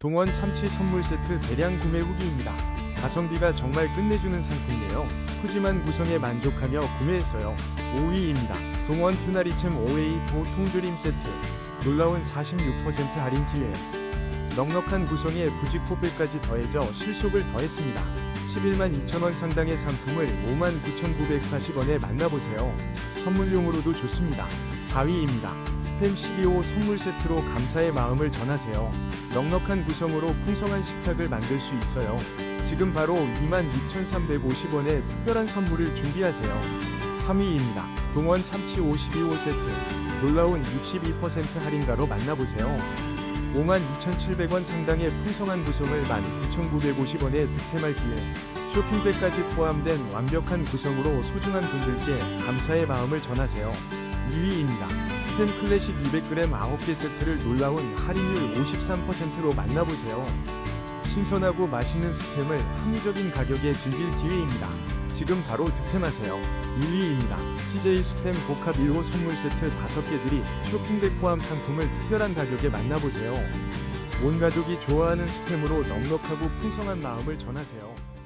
동원 참치 선물 세트 대량 구매 후기입니다. 가성비가 정말 끝내주는 상품이에요. 푸짐한 구성에 만족하며 구매했어요. 5위입니다. 동원 튜나리챔 5A 도 통조림 세트. 놀라운 46% 할인 기회. 넉넉한 구성에 부직포백까지 더해져 실속을 더했습니다. 11만 2천원 상당의 상품을 5만 9,940원에 만나보세요. 선물용으로도 좋습니다. 4위입니다. 스팸 12호 선물 세트로 감사의 마음을 전하세요. 넉넉한 구성으로 풍성한 식탁을 만들 수 있어요. 지금 바로 26,350원의 특별한 선물을 준비하세요. 3위입니다. 동원 참치 52호 세트. 놀라운 62% 할인가로 만나보세요. 52,700원 상당의 풍성한 구성을 19,950원에 득템할 기회. 쇼핑백까지 포함된 완벽한 구성으로 소중한 분들께 감사의 마음을 전하세요. 2위입니다. 스팸 클래식 200g 9개 세트를 놀라운 할인율 53%로 만나보세요. 신선하고 맛있는 스팸을 합리적인 가격에 즐길 기회입니다. 지금 바로 득템하세요. 1위입니다. CJ 스팸 복합 1호 선물 세트 5개들이 쇼핑백 포함 상품을 특별한 가격에 만나보세요. 온 가족이 좋아하는 스팸으로 넉넉하고 풍성한 마음을 전하세요.